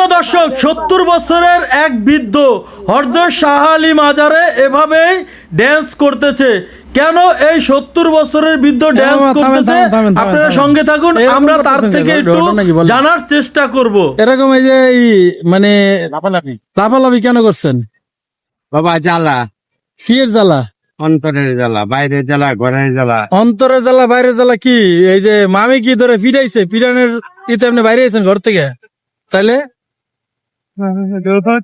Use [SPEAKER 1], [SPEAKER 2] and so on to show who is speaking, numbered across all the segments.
[SPEAKER 1] প্রিয় দর্শক সত্তর বছরের এক বৃদ্ধ হরজত শাহ আলী মাজারে এভাবেই ড্যান্স করতেছে। কেন এই সত্তর বছরের বৃদ্ধ ড্যান্স করতেছে? আপনারা সঙ্গে থাকুন আমরা তার থেকে একটু? জানার চেষ্টা করব।
[SPEAKER 2] এরকম এই যে মানে
[SPEAKER 3] লাফালাফি।
[SPEAKER 2] লাফালাফি কেন করছেন?
[SPEAKER 3] বাবা জ্বালা।
[SPEAKER 2] কি এর জ্বালা?
[SPEAKER 3] অন্তরের জ্বালা বাইরের জ্বালা ঘরের জ্বালা।
[SPEAKER 2] অন্তরে জ্বালা বাইরে জ্বালা কি? এই যে মামি কি ধরে পিটাইছে? পিটানের ইতে আপনি বাইরে আছেন ঘর থেকে?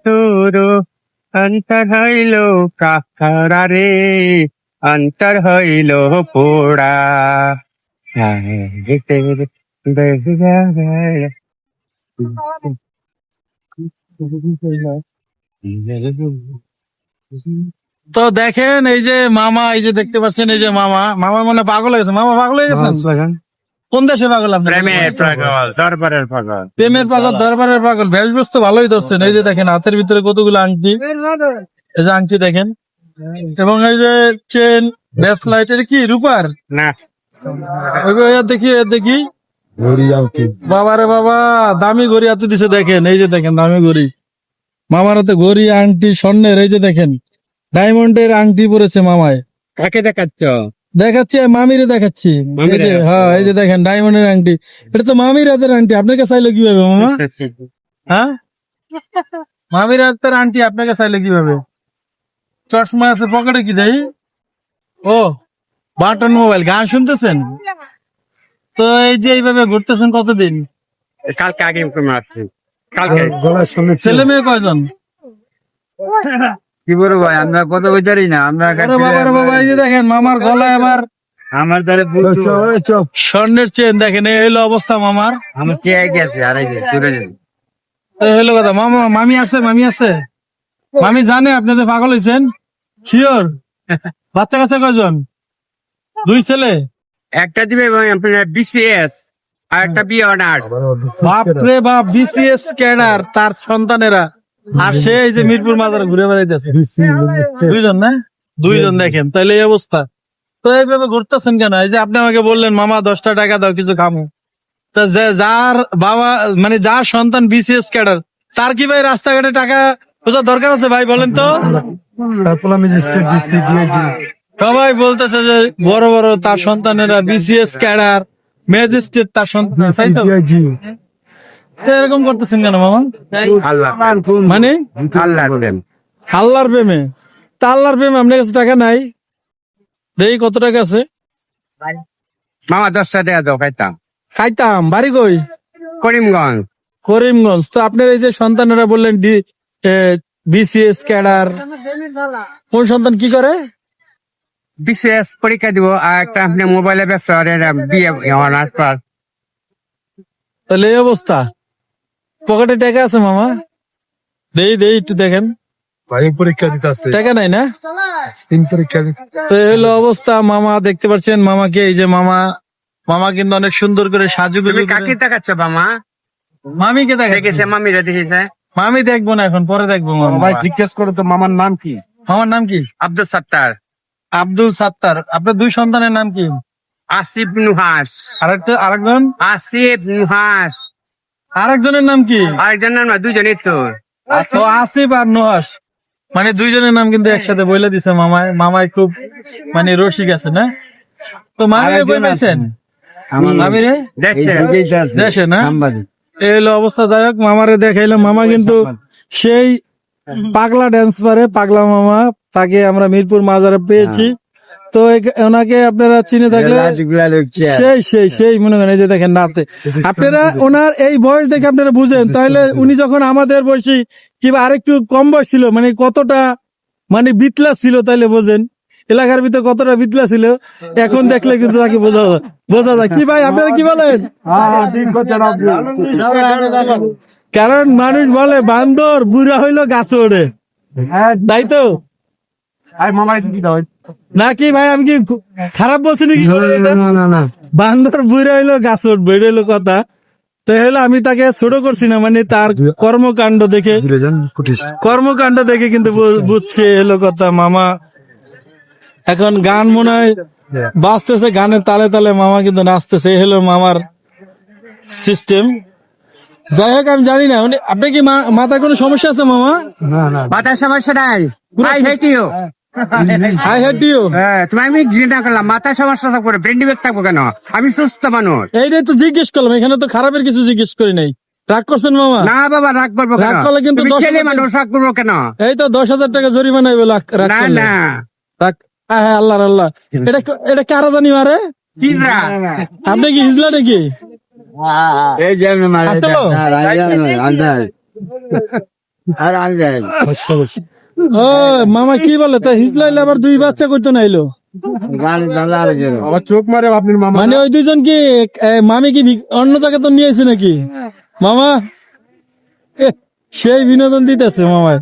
[SPEAKER 3] তোর অন্তর হইল কাকারা রে অন্তর হইল পোড়া।
[SPEAKER 2] তো দেখেন এই যে মামা এই যে দেখতে পাচ্ছেন এই যে মামা মামা মনে পাগল হয়ে গেছে মামা পাগল হয়ে গেছেন? কোন দেশে পাগল আপনি?
[SPEAKER 3] প্রেমের পাগল দরবারের পাগল।
[SPEAKER 2] প্রেমের পাগল দরবারের পাগল। ভেষবস্ত ভালোই ধরছেন। এই যে দেখেন হাতের ভিতরে কতগুলো আংটি। এই যে আংটি দেখেন। এবং এই যে চেন ব্যাস লাইট এটা কি রূপার?
[SPEAKER 3] না।
[SPEAKER 2] ওই দেখি এর দেখি। বাবা রে বাবা দামি ঘড়ি হাতে দিছে দেখেন। এই যে দেখেন দামি ঘড়ি। মামার হাতে ঘড়ি আংটি স্বর্ণের এই যে দেখেন। ডায়মন্ডের আংটি পরেছে মামায়।
[SPEAKER 3] কাকে দেখাচ্ছ?
[SPEAKER 2] দেখাচ্ছি মামিরে দেখাচ্ছি। হ্যাঁ এই যে দেখেন ডায়মন্ডের আংটি। এটা তো মামির হাতের আংটি আপনাকে চাইলে কীভাবে মামা? হ্যাঁ? মামির হাতের আংটি আপনাকে চাইলে কীভাবে? চশমা আছে পকেটে কি দেই? ও বাটন মোবাইল গান শুনতেছেন? তো এই যে এইভাবে ঘুরতেছেন কতদিন?
[SPEAKER 3] কালকে আগে আসছি। কালকে।
[SPEAKER 2] ছেলে মেয়ে কয়জন?
[SPEAKER 3] কি বলব ভাই? আমরা কত জানি না? আমরা
[SPEAKER 2] আরে বাবা এই যে দেখেন মামার গলায় আমার
[SPEAKER 3] আমার দ্বারা
[SPEAKER 2] স্বর্ণের চেন দেখেন এই হলো অবস্থা মামার।
[SPEAKER 3] আমার চেয়ে গেছে আর এই যে চলে গেছে
[SPEAKER 2] এই হলো কথা। মামা মামি আছে মামি আছে। মামি জানে আপনি যে পাগল হয়েছেন শিওর বাচ্চা কাচ্চা কয়জন? দুই ছেলে?
[SPEAKER 3] একটা দিবে আপনার বিসিএস আর একটা বি অনার্স
[SPEAKER 2] বাপরে বাপ বিসিএস ক্যাডার তার সন্তানেরা। আর সে এই যে মিরপুর মাজারে ঘুরে বেড়াইতেছে। দুইজন না? দুইজন দেখেন তাহলে এই অবস্থা। তো এইভাবে ঘুরতেছেন কেন? এই যে আপনি আমাকে বললেন মামা দশটা টাকা দাও কিছু খামো। তা যার বাবা মানে যার সন্তান বিসিএস ক্যাডার তার কি ভাই রাস্তাঘাটে টাকা কোথাও দরকার আছে ভাই বলেন তো?
[SPEAKER 4] তারপর আমি
[SPEAKER 2] সবাই বলতেছে যে বড় বড় তার সন্তানেরা বিসিএস ক্যাডার ম্যাজিস্ট্রেট তার সন্তান তাই তো? এরকম করতেছেন কেন মামা?
[SPEAKER 3] আল্লাহ
[SPEAKER 2] মানে?
[SPEAKER 3] আল্লাহ প্রেম।
[SPEAKER 2] আল্লাহর প্রেমে? তা আল্লাহর প্রেমে আপনার কাছে টাকা নাই? দেখি কত টাকা আছে?
[SPEAKER 3] মামা দশটা টাকা দাও খাইতাম।
[SPEAKER 2] খাইতাম। বাড়ি কই?
[SPEAKER 3] করিমগঞ্জ।
[SPEAKER 2] করিমগঞ্জ। তো আপনার এই যে সন্তানেরা বললেন বিসিএস ক্যাডার। কোন সন্তান কি করে?
[SPEAKER 3] বিসিএস পরীক্ষা দিব আর একটা আপনি মোবাইলে ব্যবসা বিয়ে অনার্স পাস।
[SPEAKER 2] তাহলে এই অবস্থা। পকেটে টাকা আছে মামা? দেই দেই একটু দেখেন।
[SPEAKER 4] ভাই পরীক্ষা দিতে আছে
[SPEAKER 2] টাকা নাই না?
[SPEAKER 4] তিন পরীক্ষা
[SPEAKER 2] তো এই হলো অবস্থা মামা দেখতে পাচ্ছেন মামাকে এই যে মামা মামা কিন্তু অনেক সুন্দর করে সাজুগুজু করে-
[SPEAKER 3] কাকে দেখাচ্ছ মামা?
[SPEAKER 2] মামিকে দেখে
[SPEAKER 3] দেখেছে মামিরা দেখেছে।
[SPEAKER 2] মামি দেখব না এখন পরে দেখব মামা
[SPEAKER 4] ভাই জিজ্ঞেস করো তো মামার নাম কি?
[SPEAKER 2] মামার নাম কি?
[SPEAKER 3] আব্দুল সত্তার।
[SPEAKER 2] আব্দুল সাত্তার। আপনার দুই সন্তানের নাম কি?
[SPEAKER 3] আসিফ নুহাস।
[SPEAKER 2] আরেকটা আরেকজন?
[SPEAKER 3] আসিফ নুহাস।
[SPEAKER 2] আরেকজনের নাম কি?
[SPEAKER 3] আরেকজনের না দুজনেই তো।
[SPEAKER 2] ও আসিফ আর নোহাস মানে দুইজনের নাম কিন্তু একসাথে বলে দিছে মামায় মামায় খুব মানে রসিক আছে না? তো মামিরে বই পাইছেন? মামিরে? দেশে। না? এই হলো অবস্থা যাই হোক মামারে দেখাইলাম। মামা কিন্তু সেই পাগলা ড্যান্স পারে পাগলা মামা। তাকে আমরা মিরপুর মাজারে পেয়েছি। তো ওনাকে আপনারা চিনে থাকলে সেই সেই সেই মনে করেন এই যে দেখেন নাতে। আপনারা ওনার এই বয়স দেখে আপনারা বুঝেন। তাহলে উনি যখন আমাদের বয়সী কিংবা আরেকটু কম বয়স ছিল মানে কতটা মানে বিতলা ছিল তাইলে বোঝেন। এলাকার ভিতরে কতটা বিতলা ছিল এখন দেখলে কিন্তু তাকে বোঝা যায় বোঝা যায়। কি ভাই আপনারা কি বলেন? কারণ মানুষ বলে বান্দর বুড়া হইল গাছ ওড়ে। তাই তো? নাকি ভাই আমি কি খারাপ বলছি নাকি? বান্দর বুড়া হইল গাছ হইল কথা। তো হলো আমি তাকে ছোট করছি না মানে তার কর্মকাণ্ড দেখে কর্মকাণ্ড দেখে কিন্তু বুঝছে এলো কথা মামা। এখন গান মনে হয় বাজতেছে গানের তালে তালে মামা কিন্তু নাচতেছে এই হলো মামার সিস্টেম যাই হোক আমি জানি না উনি- আপনি কি মা- মাথায় কোনো সমস্যা আছে মামা?
[SPEAKER 4] না না।
[SPEAKER 3] মাথার সমস্যা নাই। I hate
[SPEAKER 2] I hate you
[SPEAKER 3] হ্যাঁ তুমি আমি ঘৃণা করলাম মাথার সমস্যা থাকব ব্রেন ডিবেক থাকব কেন? আমি সুস্থ মানুষ।
[SPEAKER 2] এইটাই তো জিজ্ঞেস করলাম এখানে তো খারাপের কিছু জিজ্ঞেস করি নাই। রাগ করছেন মামা?
[SPEAKER 3] না বাবা রাগ করব
[SPEAKER 2] রাগ করলে কিন্তু
[SPEAKER 3] ছেলে
[SPEAKER 2] হাজার
[SPEAKER 3] মানুষ রাগ করব কেন?
[SPEAKER 2] এই তো দশ হাজার টাকা জরিমানা হইবে রাগ রাগ
[SPEAKER 3] না না।
[SPEAKER 2] রাগ আয় হায় আল্লাহ আল্লাহ। এটা এটা কারা জানি মারে?
[SPEAKER 3] কিরা
[SPEAKER 2] আপনি কি হিজলা নাকি?
[SPEAKER 4] এই যে আর
[SPEAKER 2] ও মামা কি বলে? তা হিজলাইলে আবার দুই বাচ্চা করতে নাইলো
[SPEAKER 4] আমার চোখ মারে আপনার মামা।
[SPEAKER 2] মানে ওই দুইজন কি মামি কি অন্য জায়গা তো নিয়েছে নাকি? মামা সেই বিনোদন দিতেছে মামায়।